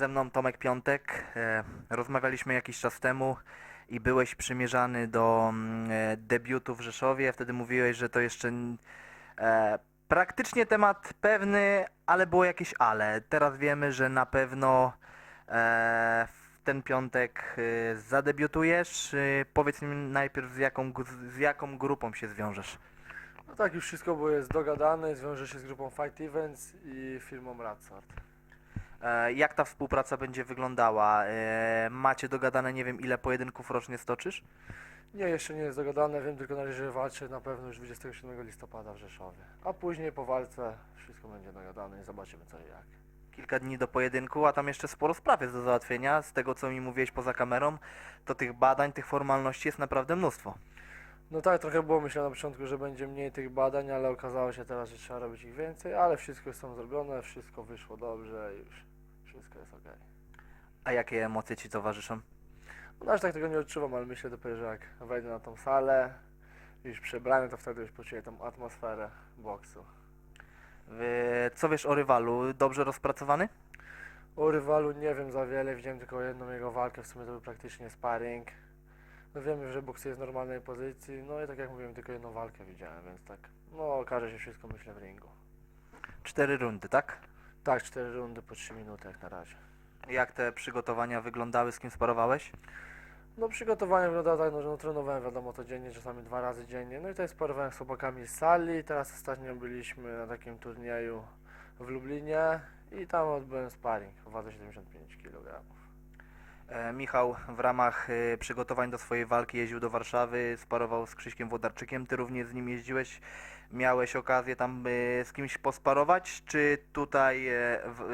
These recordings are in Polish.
Ze mną Tomek Piątek. E, rozmawialiśmy jakiś czas temu i byłeś przymierzany do mm, e, debiutu w Rzeszowie. Wtedy mówiłeś, że to jeszcze e, praktycznie temat pewny, ale było jakieś ale. Teraz wiemy, że na pewno w ten piątek zadebiutujesz. Powiedz mi najpierw z jaką, z jaką grupą się zwiążesz. No tak, już wszystko było jest dogadane, zwiąże się z grupą Fight Events i firmą Radsort. E, Jak ta współpraca będzie wyglądała? E, Macie dogadane, nie wiem, ile pojedynków rocznie stoczysz? Nie, jeszcze nie jest dogadane, wiem tylko na razie, że walczę na pewno już 27 listopada w Rzeszowie. A później po walce wszystko będzie dogadane i zobaczymy co i jak. Kilka dni do pojedynku, a tam jeszcze sporo spraw jest do załatwienia. Z tego, co mi mówiłeś poza kamerą, to tych badań, tych formalności jest naprawdę mnóstwo. No tak, trochę było myślane na początku, że będzie mniej tych badań, ale okazało się teraz, że trzeba robić ich więcej, ale wszystko jest tam zrobione, wszystko wyszło dobrze już wszystko jest ok. A jakie emocje ci towarzyszą? No razie tak tego nie odczuwam, ale myślę dopiero, że jak wejdę na tą salę, już przebrany, to wtedy już poczuję tą atmosferę boksu. Co wiesz o rywalu? Dobrze rozpracowany? O rywalu nie wiem za wiele, widziałem tylko jedną jego walkę, w sumie to był praktycznie sparring. No wiemy, że boksuje z normalnej pozycji, no i tak jak mówiłem, tylko jedną walkę widziałem, więc tak, no okaże się wszystko myślę w ringu. Cztery rundy, tak? Tak, cztery rundy po trzy minuty jak na razie. Jak te przygotowania wyglądały? Z kim sparowałeś? No przygotowanie wygląda tak, no, że no, trenowałem wiadomo codziennie, czasami dwa razy dziennie, no i tutaj sparowałem z chłopakami z sali, teraz ostatnio byliśmy na takim turnieju w Lublinie i tam odbyłem sparring, wadze 75 kg. E, Michał w ramach e, przygotowań do swojej walki jeździł do Warszawy, sparował z Krzyśkiem Włodarczykiem. Ty również z nim jeździłeś. Miałeś okazję tam e, z kimś posparować, czy tutaj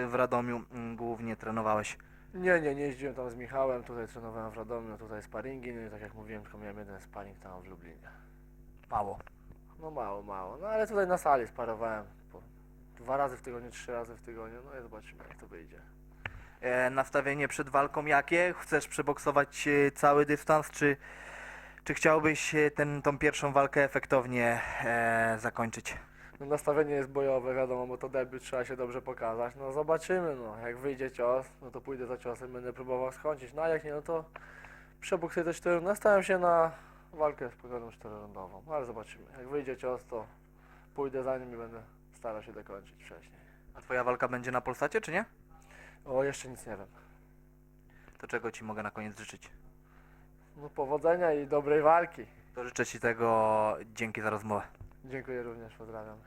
w, Radomiu mm, głównie trenowałeś? Nie, nie, nie jeździłem tam z Michałem, tutaj trenowałem w Radomiu, tutaj sparingi, no i tak jak mówiłem, tylko miałem jeden sparring tam w Lublinie. Mało. No mało, mało, no ale tutaj na sali sparowałem po dwa razy w tygodniu, trzy razy w tygodniu, no i zobaczymy jak to wyjdzie. E, nastawienie przed walką jakie? Chcesz przeboksować e, cały dystans, czy, czy chciałbyś e, ten, tą pierwszą walkę efektownie zakończyć? No nastawienie jest bojowe, wiadomo, bo to debiut trzeba się dobrze pokazać, no zobaczymy, no jak wyjdzie cios, no to pójdę za ciosem, będę próbował skończyć, no a jak nie, no to przeboksuję te cztery, nastawiam się na walkę spokojną czterorundową, no ale zobaczymy, jak wyjdzie cios, to pójdę za nim i będę starał się dokończyć wcześniej. A twoja walka będzie na Polsacie, czy nie? O, jeszcze nic nie wiem. To czego ci mogę na koniec życzyć? No powodzenia i dobrej walki. To życzę ci tego. Dzięki za rozmowę. Dziękuję również, pozdrawiam.